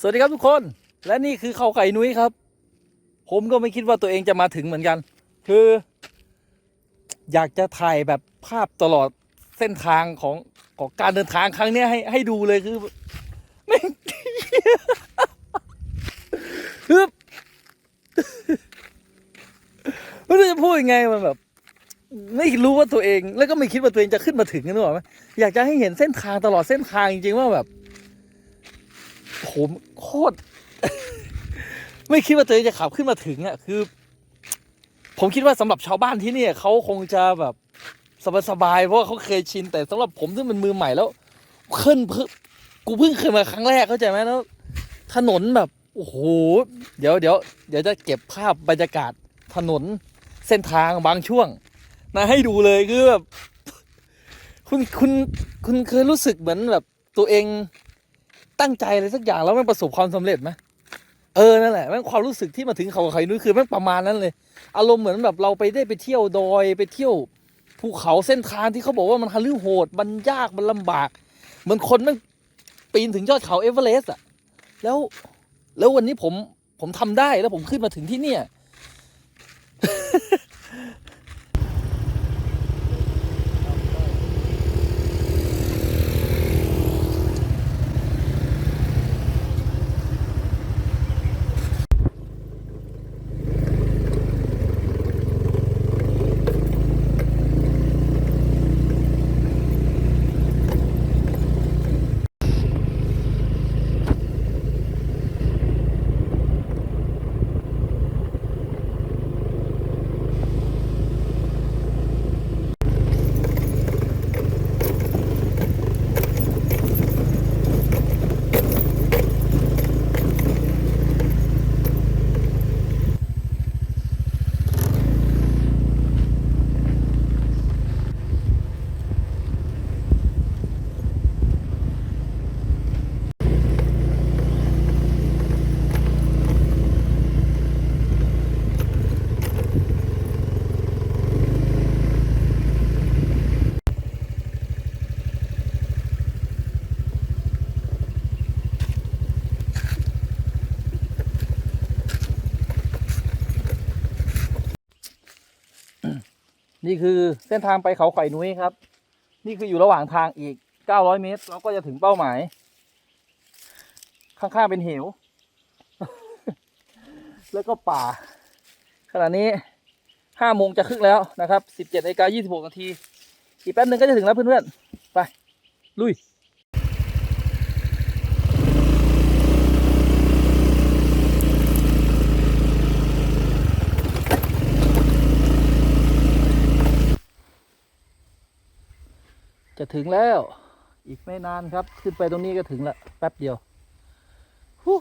สวัสดีครับทุกคน และนี่คือเขาไก่นุ้ยครับ ผมก็ไม่คิดว่าตัวเองจะมาถึงเหมือนกัน คือ อยากจะถ่ายแบบภาพตลอดเส้นทางของของการเดินทางครั้งนี้ให้ให้ดูเลยคือไม่คือไม่รู้จะพูดยังไงมันแบบ ไม่รู้ว่าตัวเอง แล้วก็ไม่คิดว่าตัวเองจะขึ้นมาถึงนึกออกไหมอยากจะให้เห็นเส้นทางตลอดเส้นทางจริงๆว่าแบบ โหโคตร ไม่คิดว่าตัวเองจะขับขึ้นมาถึงอะคือ ผมคิดว่าสำหรับชาวบ้านที่นี่เขาคงจะแบบสบายๆเพราะว่าเขาเคยชิน แต่สำหรับผมที่เป็นมือใหม่แล้วขึ้นเพิ่งกูเพิ่งเคยมาครั้งแรกเข้าใจไหมแล้วถนนแบบโอ้โหเดี๋ยวเดี๋ยวเดี๋ยวจะเก็บภาพบรรยากาศถนนเส้นทางบางช่วงนะให้ดูเลยคือแบบคุณคุณคุณเคยรู้สึกเหมือนแบบตัวเอง ตั้งใจอะไรสักอย่างแล้วมันประสบความสำเร็จไหมเออนั่นแหละแม่งความรู้สึกที่มาถึงเขาไข่นุ้ยคือแม่งประมาณนั้นเลย อารมณ์เหมือนแบบเราไปได้ไปเที่ยวดอยไปเที่ยวภูเขาเส้นทางที่เขาบอกว่ามันฮาลือโหด มันยากมันลำบาก เหมือนคนแม่งปีนถึงยอดเขาเอเวอเรสต์อะแล้วแล้ววันนี้ผมผมทำได้แล้วผมขึ้นมาถึงที่เนี่ย นี่คือเส้นทางไปเขาไข่นุ้ยครับ นี่คืออยู่ระหว่างทางอีก 900 เมตร เราก็จะถึงเป้าหมาย ข้างๆเป็นเหว แล้วก็ป่า ขณะนี้5โมงจะครึ่งแล้วนะครับ 17นาฬิกา26นาที อีกแป๊บหนึ่งก็จะถึงแล้วเพื่อนๆ ไป ลุย จะถึงแล้ว อีกไม่นานครับ ขึ้นไปตรงนี้ก็ถึงละแป๊บเดียวฮู้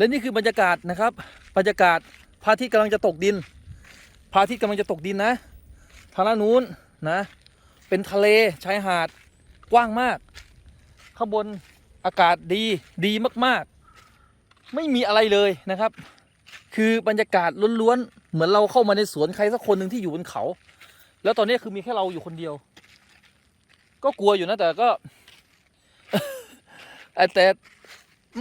และนี่คือบรรยากาศนะครับบรรยากาศพระอาทิตย์กำลังจะตกดินพระอาทิตย์กำลังจะตกดินนะทางด้านนู้นนะ เป็นทะเลชายหาดกว้างมาก ข้างบนอากาศดีดีมากๆ ไม่มีอะไรเลยนะครับ คือบรรยากาศล้วนๆเหมือนเราเข้ามาในสวนใครสักคนหนึ่งที่อยู่บนเขา แล้วตอนนี้คือมีแค่เราอยู่คนเดียว ก็กลัวอยู่นะแต่ก็แต่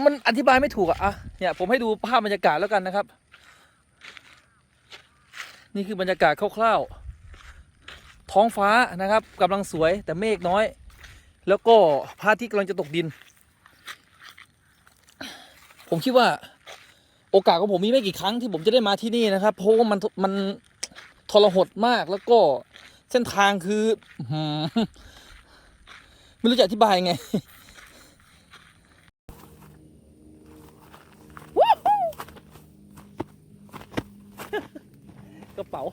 มันอธิบายไม่ถูกอะอะเนี่ยผมให้ดูภาพบรรยากาศแล้วกันนะครับ นี่คือบรรยากาศคร่าวๆท้องฟ้านะครับกำลังสวยแต่เมฆน้อย แล้วก็พระอาทิตย์กำลังจะตกดิน ผมคิดว่า โอกาสของผมมีไม่กี่ครั้งที่ผมจะได้มาที่นี่นะครับ เพราะว่ามันมันทรหดมากแล้วก็เส้นทางคืออื้อหือไม่รู้จะอธิบายไง กระเป๋า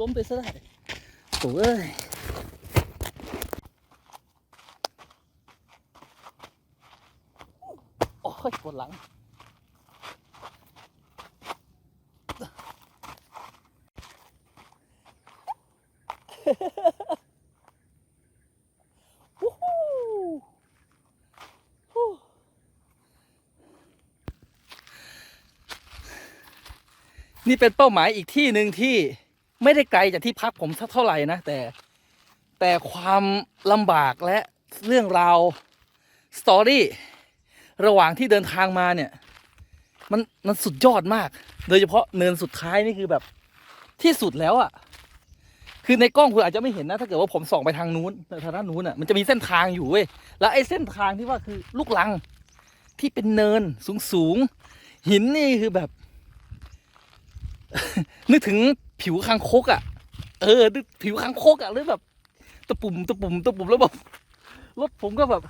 ล้มไปซะได้โอ้ยโอ้ยปวดหลัง นี่เป็นเป้าหมายอีกที่หนึ่งที่ ไม่ได้ไกลจากที่พักผมสักเท่าไหร่นะแต่แต่ความลำบากและเรื่องราวสตอรี่ระหว่างที่เดินทางมาเนี่ย มันมันสุดยอดมาก โดยเฉพาะเนินสุดท้ายนี่คือแบบที่สุดแล้วอะ่ะ คือในกล้องคุณอาจจะไม่เห็นนะ ถ้าเกิดว่าผมส่องไปทางนู้นทางด้านนู้นอะมันจะมีเส้นทางอยู่เว้ยแล้วไอ้เส้นทางที่ว่าคือลูกลังที่เป็นเนินสูงสูงหินนี่คือแบบ นึกถึง ผิวคางคกอะ เออนึกผิวคางคกอะหรือแบบตะปุ่มตะปุ่มตะปุ่มแล้วแบบรถผมก็แบบ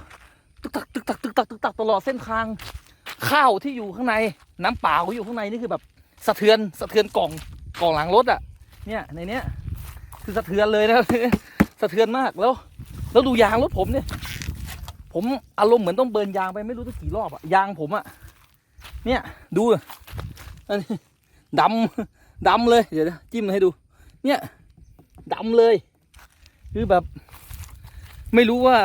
ตึกตักตึกตักตึกตักตึกตักตลอดเส้นทาง ข้าวที่อยู่ข้างใน น้ำเปล่าที่อยู่ข้างในนี่คือแบบสะเทือนสะเทือนกล่องกล่องหลังรถอะ เนี่ยในเนี้ยคือสะเทือนเลยนะสะเทือนมากแล้ว แล้วดูยางรถผมเนี่ย ผมอารมณ์เหมือนต้องเบิร์นยางไปไม่รู้ตั้งกี่รอบอะยางผมอะเนี่ยดูอันนี้ดำ ดำเลย เดี๋ยวนะจิ้มให้ดู เนี่ยดำเลย คือแบบ ไม่รู้ว่า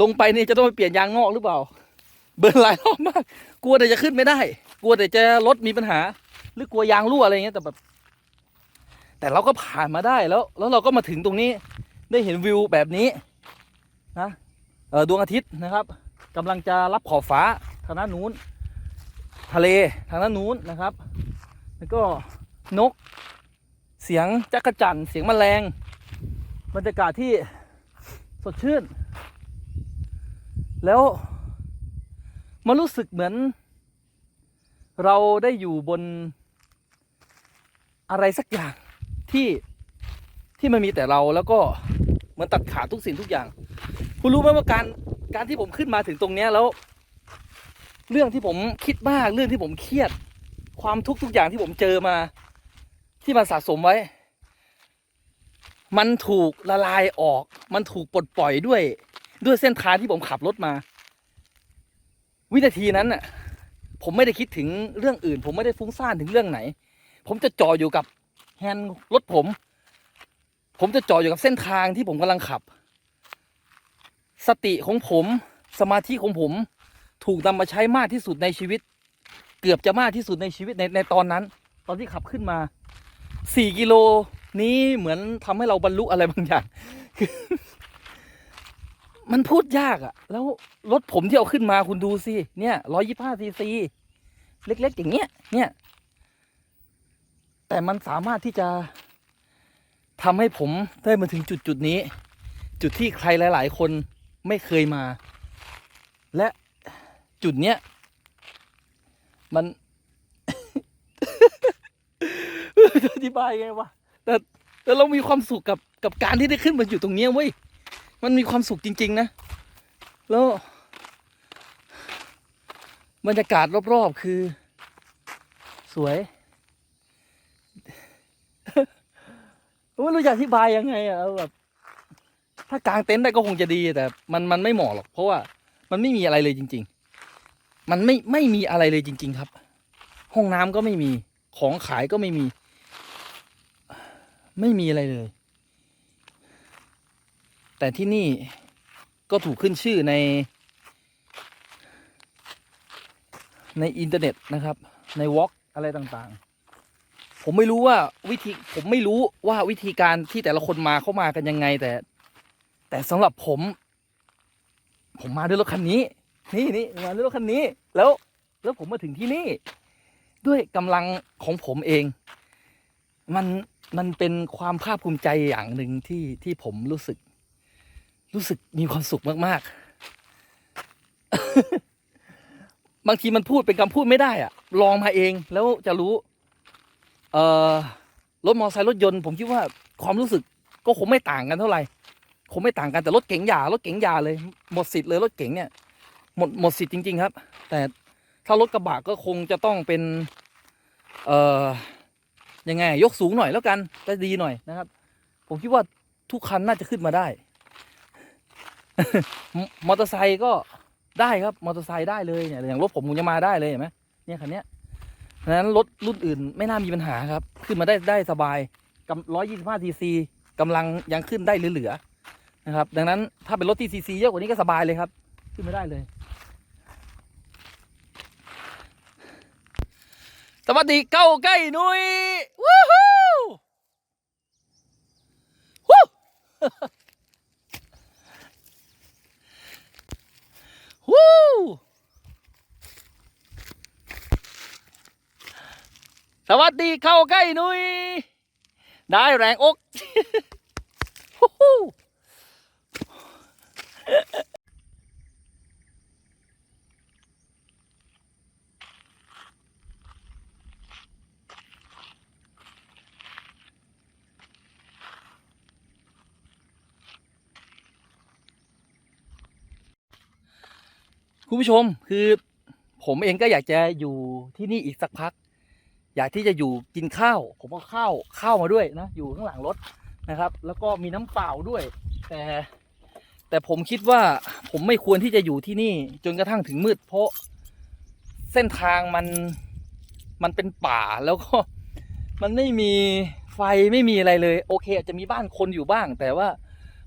ลงไปนี่จะต้องไปเปลี่ยนยางนอกหรือเปล่า เบิร์นหลายรอบมาก กลัวแต่จะขึ้นไม่ได้ กลัวแต่จะรถมีปัญหา หรือกลัวยางรั่วอะไรเงี้ยแต่แบบ แต่เราก็ผ่านมาได้แล้ว แล้วเราก็มาถึงตรงนี้ ได้เห็นวิวแบบนี้นะดวงอาทิตย์นะครับกำลังจะรับขอบฟ้าทางด้านนู้น ทะเลทางด้านนู้นนะครับ แล้วก็นก เสียงจักรจั่นเสียงแมลงบรรยากาศที่สดชื่น แล้วมันรู้สึกเหมือน เราได้อยู่บนอะไรสักอย่างที่ที่มันมีแต่เราแล้วก็เหมือนตัดขาดทุกสิ่งทุกอย่าง คุณรู้ไหมว่าการการที่ผมขึ้นมาถึงตรงเนี้ยแล้ว เรื่องที่ผมคิดมากเรื่องที่ผมเครียด ความทุกข์ทุกอย่างที่ผมเจอมา ที่มันสะสมไว้ มันถูกละลายออก มันถูกปลดปล่อยด้วย ด้วยเส้นทางที่ผมขับรถมา วินาทีนั้นน่ะ ผมไม่ได้คิดถึงเรื่องอื่น ผมไม่ได้ฟุ้งซ่านถึงเรื่องไหน ผมจะจ่ออยู่กับแฮนด์รถผม ผมจะจ่ออยู่กับเส้นทางที่ผมกำลังขับ สติของผม สมาธิของผม ถูกนำมาใช้มากที่สุดในชีวิต เกือบจะมากที่สุดในชีวิตในในตอนนั้น ตอนที่ขับขึ้นมาสี่กิโลนี้เหมือนทำให้เราบรรลุอะไรบางอย่างคือมันพูดยากอะแล้วรถผมที่เอาขึ้นมาคุณดูสิ เนี่ยร้อยยี่ห้าซีซีเล็ก ๆ อย่างเงี้ย เนี่ย แต่มันสามารถที่จะทำให้ผมได้มาถึงจุดจุดนี้ จุดที่ใครหลาย ๆ คนไม่เคยมา และจุดเนี้ย มัน อธิบายไงวะแต่แต่เรามีความสุขกับกับการที่ได้ขึ้นมาอยู่ตรงเนี้ยเว้ยมันมีความสุขจริง ๆ นะ แล้วบรรยากาศรอบๆคือ สวยไม่รู้จะอธิบายยังไงอะเอาแบบถ้ากางเต็นท์ได้ก็คงจะดีแต่ มันมันไม่เหมาะหรอก เพราะว่ามันไม่มีอะไรเลยจริง ๆ มันไม่ไม่มีอะไรเลยจริง ๆ ครับ ห้องน้ำก็ไม่มีของขายก็ไม่มี ไม่มีอะไรเลย แต่ที่นี่ก็ถูกขึ้นชื่อใน ในอินเทอร์เน็ตนะครับ ในวอล์กอะไรต่างๆ ผมไม่รู้ว่าวิธีผมไม่รู้ว่าวิธีการที่แต่ละคนมาเข้ามากันยังไงแต่ แต่สำหรับผม ผมมาด้วยรถคันนี้ นี่นี่มาด้วยรถคันนี้ แล้วแล้วผมมาถึงที่นี่ ด้วยกำลังของผมเอง มันมันเป็นความภาคภูมิใจอย่างหนึ่งที่ที่ผมรู้สึก รู้สึกมีความสุขมากๆ บางทีมันพูดเป็นคำพูดไม่ได้อะลองมาเองแล้วจะรู้ เอ่อรถมอเตอร์ไซค์รถยนต์ผมคิดว่าความรู้สึกก็คงไม่ต่างกันเท่าไหร่คงไม่ต่างกันแต่รถเก๋งอย่ารถเก๋งอย่าเลย หมดสิทธิ์เลยรถเก๋งเนี่ย หมดหมดสิทธิ์จริง ๆ ครับ แต่ถ้ารถกระบะก็คงจะต้องเป็น เอ่อยังไง ยกสูงหน่อยแล้วกันจะดีหน่อยนะครับ ผมคิดว่าทุกคันน่าจะขึ้นมาได้มมอเตอร์ไซค์ก็ได้ครับมอเตอร์ไซค์ได้เลยเนี่ยอย่างรถผมผมยังมาได้เลยเห็นไหมเนี่ยคันเนี้ยฉะนั้นรถรุ่นอื่นไม่น่ามีปัญหาครับ ขึ้นมาได้ได้สบายกำร้อยยี่สิบห้าทีซีกำลังยังขึ้นได้เหลือๆนะครับ ดังนั้นถ้าเป็นรถที่ซีซีเยอะกว่านี้ก็สบายเลยครับ ขึ้นมาได้เลย สวัสดีเก้าใกล้นุยวู้ฮู้วู้วู้สวัสดีเข้าใกล้นุยได้แรงอก คุณผู้ชมคือผมเองก็อยากจะอยู่ที่นี่อีกสักพัก อยากที่จะอยู่กินข้าว ผมเอาข้าวข้าวมาด้วยนะ อยู่ข้างหลังรถนะครับ แล้วก็มีน้ำเปล่าด้วย แต่แต่ผมคิดว่าผมไม่ควรที่จะอยู่ที่นี่ จนกระทั่งถึงมืด เพราะเส้นทางมันมันเป็นป่าแล้วก็มันไม่มีไฟไม่มีอะไรเลย โอเค อาจจะมีบ้านคนอยู่บ้าง แต่ว่า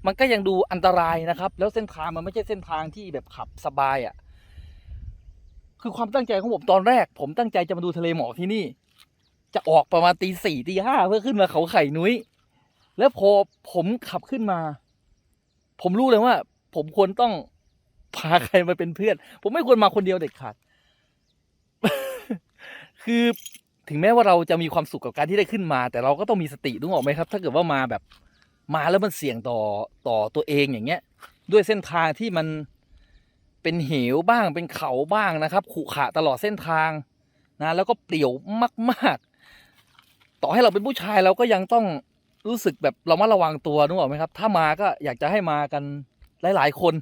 มันก็ยังดูอันตรายนะครับ แล้วเส้นทางมันไม่ใช่เส้นทางที่แบบขับสบายอะ่ะ คือความตั้งใจของผมตอนแรก ผมตั้งใจจะมาดูทะเลหมอกที่นี่ จะออกประมาณตีสี่ตีห้าเพื่อขึ้นมาเขาไข่นุ้ย แล้วพอผมขับขึ้นมา ผมรู้เลยว่า ผมควรต้องพาใครมาเป็นเพื่อน ผมไม่ควรมาคนเดียวเด็ดขาด คือถึงแม้ว่าเราจะมีความสุขกับการที่ได้ขึ้นมา แต่เราก็ต้องมีสตินึกออกไหมครับ ถ้าเกิดว่ามาแบบมาแล้วมันเสี่ยงต่อต่อตัวเองอย่างเงี้ย ด้วยเส้นทางที่มัน เป็นเหวบ้างเป็นเขาบ้างนะครับขรุขระตลอดเส้นทางนะแล้วก็เปลี่ยวมาก ๆ ต่อให้เราเป็นผู้ชายเราก็ยังต้องรู้สึกแบบเรามาระวังตัวนึกออกไหมครับ ถ้ามาก็อยากจะให้มากันหลาย ๆ คน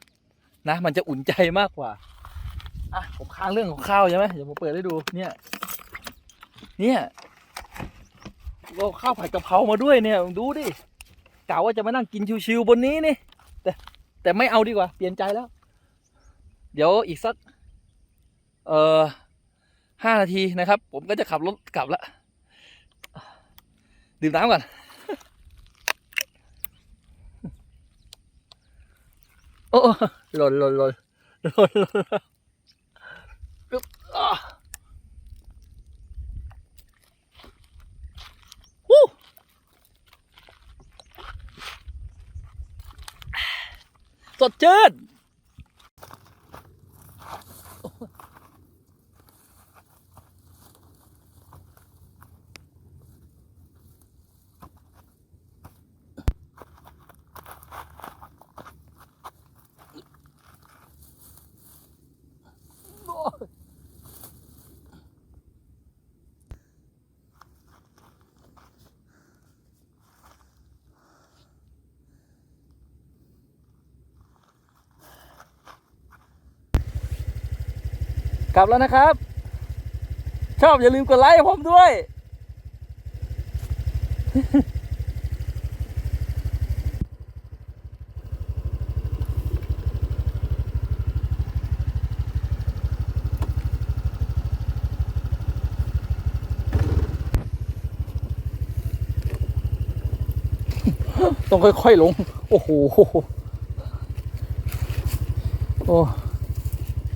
นะ มันจะอุ่นใจมากกว่าอะผมค้างเรื่องของข้าวใช่ไหมเดี๋ยวผมเปิดให้ดูเนี่ย เนี่ยเราข้าวผัดกะเพรามาด้วยเนี่ยดูดิกะว่าจะมานั่งกินชิวๆบนนี้นี่แต่แต่ไม่เอาดีกว่า เปลี่ยนใจแล้ว เดี๋ยวอีกสัก เอ่อห้านาทีนะครับ ผมก็จะขับรถกลับละดื่มน้ำก่อน โอ้หล่นหล่นหล่นหล่นหล่นอึ๊บอะวู้สดชื่น ลับแล้วนะครับ ชอบอย่าลืมกดไลค์ผมด้วย ต้องค่อย ๆ ลง โอ้โห โอ้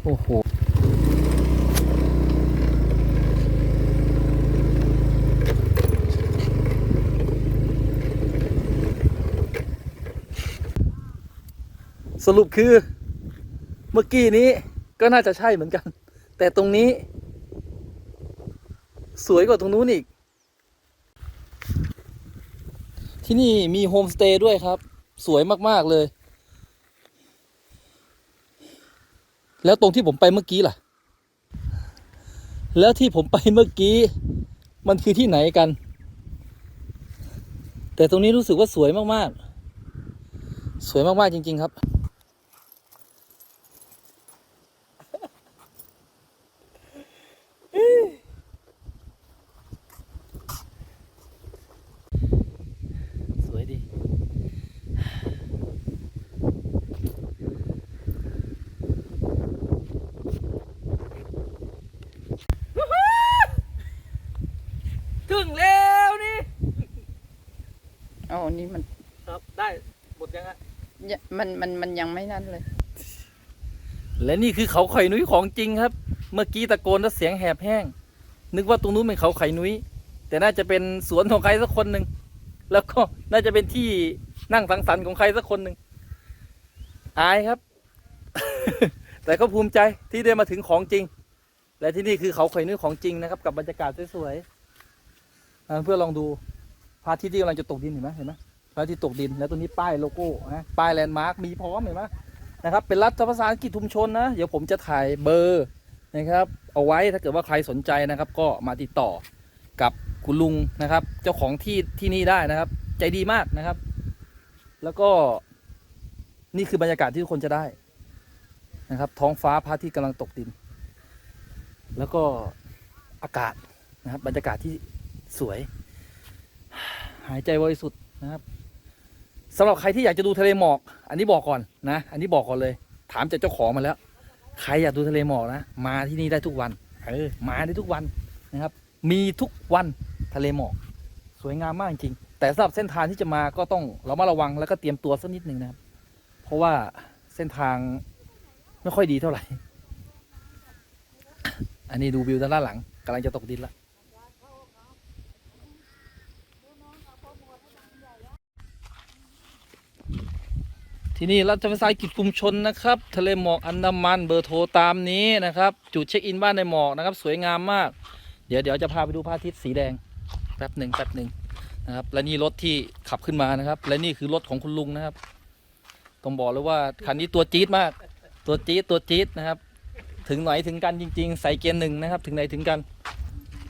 โอ้โห สรุปคือเมื่อกี้นี้ก็น่าจะใช่เหมือนกัน แต่ตรงนี้ สวยกว่าตรงนู้นอีก ที่นี่มีโฮมสเตย์ด้วยครับ สวยมาก ๆ เลย แล้วตรงที่ผมไปเมื่อกี้ล่ะ แล้วที่ผมไปเมื่อกี้ มันคือที่ไหนกัน แต่ตรงนี้รู้สึกว่าสวยมาก ๆ สวยมาก ๆ จริง ๆ ครับ นี้มันครับได้หมดยังฮะยมันมันมันยังไม่นั่นเลย และนี่คือเขาไข่นุ้ยของจริงครับ เมื่อกี้ตะโกนแล้วเสียงแหบแห้ง นึกว่าตรงนู้นเป็นเขาไข่นุ้ย แต่น่าจะเป็นสวนของใครสักคนหนึ่งแล้วก็น่าจะเป็นที่นั่งสังสรรค์ของใครสักคนหนึ่งอายครับ แต่ก็ภูมิใจที่ได้มาถึงของจริง และที่นี่คือเขาไข่นุ้ยของจริงนะครับ กับบรรยากาศสวยๆอ่าเพื่อลองดู พระอาทิตย์ที่กำลังจะตกดินเห็นไหมเห็นไหมพระอาทิตย์ตกดินแล้วตรงนี้ป้ายโลโก้นะป้ายแลนด์มาร์คมีพร้อมเห็นไหมนะครับเป็นรัฐภาษาอังกฤษชุมชนนะ เดี๋ยวผมจะถ่ายเบอร์นะครับเอาไว้ถ้าเกิดว่าใครสนใจนะครับ ก็มาติดต่อกับคุณลุงนะครับ เจ้าของที่ที่นี่ได้นะครับ ใจดีมากนะครับ แล้วก็นี่คือบรรยากาศที่ทุกคนจะได้นะครับ ท้องฟ้าพระอาทิตย์กำลังตกดิน แล้วก็อากาศนะครับบรรยากาศที่สวย หายใจบริสุทธิ์นะครับสำหรับใครที่อยากจะดูทะเลหมอก อันนี้บอกก่อนนะ อันนี้บอกก่อนเลย ถามจากเจ้าของมาแล้ว ใครอยากดูทะเลหมอกนะ มาที่นี่ได้ทุกวัน เออ มาได้ทุกวันนะครับ มีทุกวันทะเลหมอก สวยงามมากจริง แต่สำหรับเส้นทางที่จะมาก็ต้องเรามาระวังแล้วก็เตรียมตัวสักนิดหนึ่งนะครับ เพราะว่าเส้นทางไม่ค่อยดีเท่าไหร่ อันนี้ดูวิวด้านหลังกำลังจะตกดินละ ที่นี่รัฐวิสาหกิจชุมชนนะครับ ทะเลหมอกอันดามันเบอร์โทรตามนี้นะครับ จุดเช็คอินบ้านในหมอกนะครับ สวยงามมาก เดี๋ยวเดี๋ยวจะพาไปดูพระอาทิตย์สีแดงแป๊บหนึ่งแป๊บหนึ่งนะครับ และนี่รถที่ขับขึ้นมานะครับ และนี่คือรถของคุณลุงนะครับต้องบอกเลยว่าคันนี้ตัวจี๊ดมาก ตัวจี๊ดตัวจี๊ดนะครับ ถึงไหนถึงกันจริง ๆ ใส่เกียร์หนึ่งนะครับ ถึงไหนถึงกัน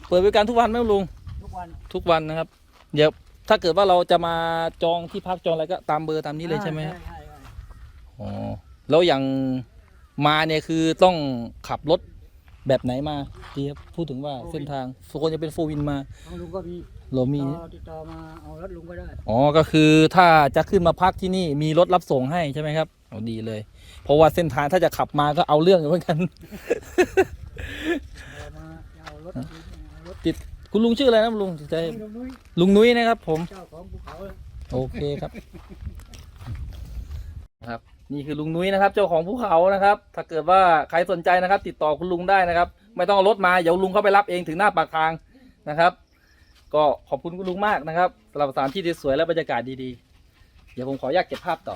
เปิดบริการทุกวันไหมลุงทุกวันทุกวันนะครับ เดี๋ยวถ้าเกิดว่าเราจะมาจองที่พักจองอะไรก็ตามเบอร์ตามนี้เลยใช่ไหมครับใช่ใช่ อ๋อแล้วอย่างมาเนี่ยคือต้องขับรถแบบไหนมาดีครับพูดถึงว่าเส้นทางส่วนคนจะเป็นโฟวินมาทางลุงก็มีเรามี ต่อติดต่อมาเอารถลุงก็ได้อ๋อ ก็คือถ้าจะขึ้นมาพักที่นี่มีรถรับส่งให้ใช่ไหมครับเอาดีเลย เพราะว่าเส้นทางถ้าจะขับมาก็เอาเรื่องอยู่เหมือนกัน เอามาเอารถเอารถคุณลุงชื่ออะไรนะลุงใจให้ลุงนุ้ยลุงนุ้ยนะครับผม เจ้าของภูเขา โอเคครับนะครับ นี่คือลุงนุ้ยนะครับ เจ้าของภูเขานะครับ ถ้าเกิดว่าใครสนใจนะครับ ติดต่อคุณลุงได้นะครับ ไม่ต้องรถมาเดี๋ยวลุงเข้าไปรับเองถึงหน้าปากทางนะครับ ก็ขอบคุณคุณลุงมากนะครับสำหรับสถานที่ที่สวยและบรรยากาศดีๆ เดี๋ยวผมขออนุญาตเก็บภาพต่อ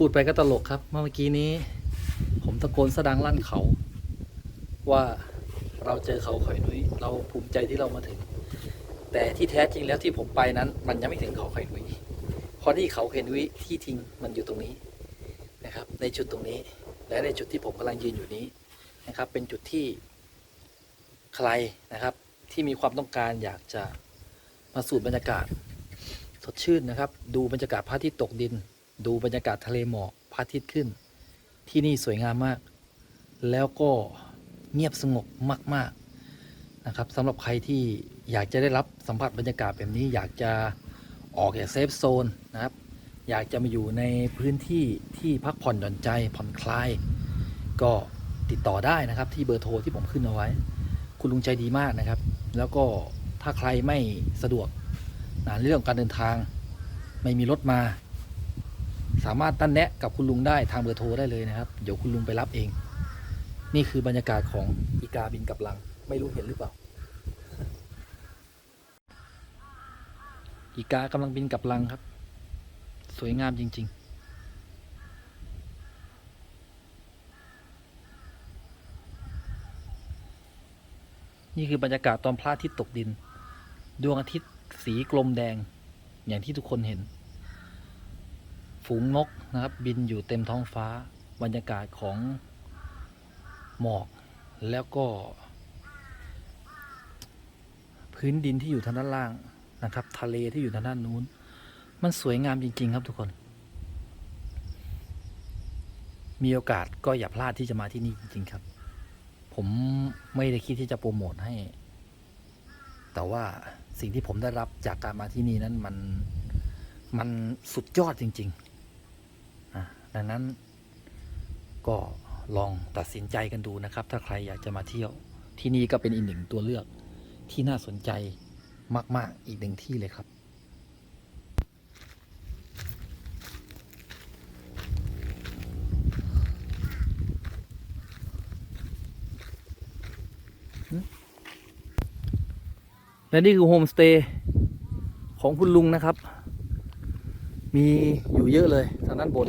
พูดไปก็ตลกครับ เมื่อกี้นี้ ผมตะโกนสดังลั่นเขา ว่าเราเจอเขาข่อยนุ้ยเราภูมิใจที่เรามาถึง แต่ที่แท้จริงแล้วที่ผมไปนั้น มันยังไม่ถึงเขาข่อยนุ้ยเพราะที่เขาข่อยนุ้ยที่ทิ้งมันอยู่ตรงนี้นะครับ ในจุดตรงนี้ และในจุดที่ผมกำลังยืนอยู่นี้นะครับ เป็นจุดที่ใครนะครับที่มีความต้องการอยากจะมาสูดบรรยากาศสดชื่นนะครับ ดูบรรยากาศพระอาทิตย์ตกดิน ดูบรรยากาศทะเลหมอกพระอาทิตย์ขึ้น ที่นี่สวยงามมาก แล้วก็เงียบสงบมาก ๆ นะครับสำหรับใครที่อยากจะได้รับสัมผัสบรรยากาศแบบนี้อยากจะออกจากเซฟโซนนะครับ อยากจะมาอยู่ในพื้นที่ที่พักผ่อนหย่อนใจผ่อนคลาย ก็ติดต่อได้นะครับที่เบอร์โทรที่ผมขึ้นเอาไว้ คุณลุงใจดีมากนะครับ แล้วก็ถ้าใครไม่สะดวกนะเรื่องของการเดินทาง ไม่มีรถมา สามารถตั้นแนะกับคุณลุงได้ทางเบอร์โทรได้เลยนะครับ เดี๋ยวคุณลุงไปรับเอง นี่คือบรรยากาศของอีกาบินกับลัง ไม่รู้เห็นหรือเปล่า อีกากำลังบินกับลังครับ สวยงามจริง ๆนี่คือบรรยากาศตอนพระอาทิตย์ตกดิน ดวงอาทิตย์สีกลมแดง อย่างที่ทุกคนเห็น ฝูงนกนะครับ บินอยู่เต็มท้องฟ้าบรรยากาศของหมอกแล้วก็ พื้นดินที่อยู่ทางด้านล่างนะครับ ทะเลที่อยู่ทางด้านนู้น มันสวยงามจริง ๆ ครับทุกคน มีโอกาสก็อย่าพลาดที่จะมาที่นี่จริง ๆ ครับ ผมไม่ได้คิดที่จะโปรโมทให้ แต่ว่าสิ่งที่ผมได้รับจากการมาที่นี่นั้นมันมันสุดยอดจริง ๆ ดังนั้นก็ลองตัดสินใจกันดูนะครับ ถ้าใครอยากจะมาเที่ยว ที่นี่ก็เป็นอีกหนึ่งตัวเลือกที่น่าสนใจมาก ๆ อีกหนึ่งที่เลยครับ และนี่คือโฮมสเตย์ของคุณลุงนะครับ มีอยู่เยอะเลยทางด้านบน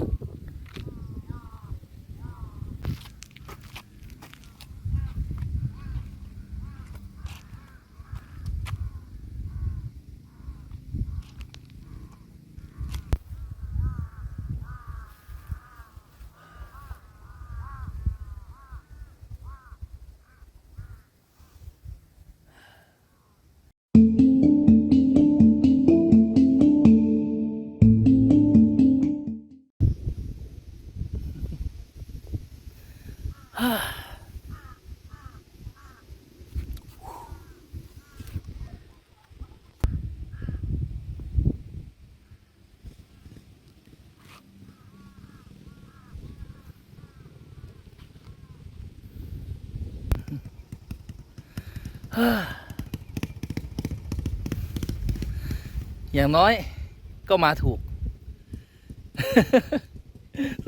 อย่างน้อยก็มาถูก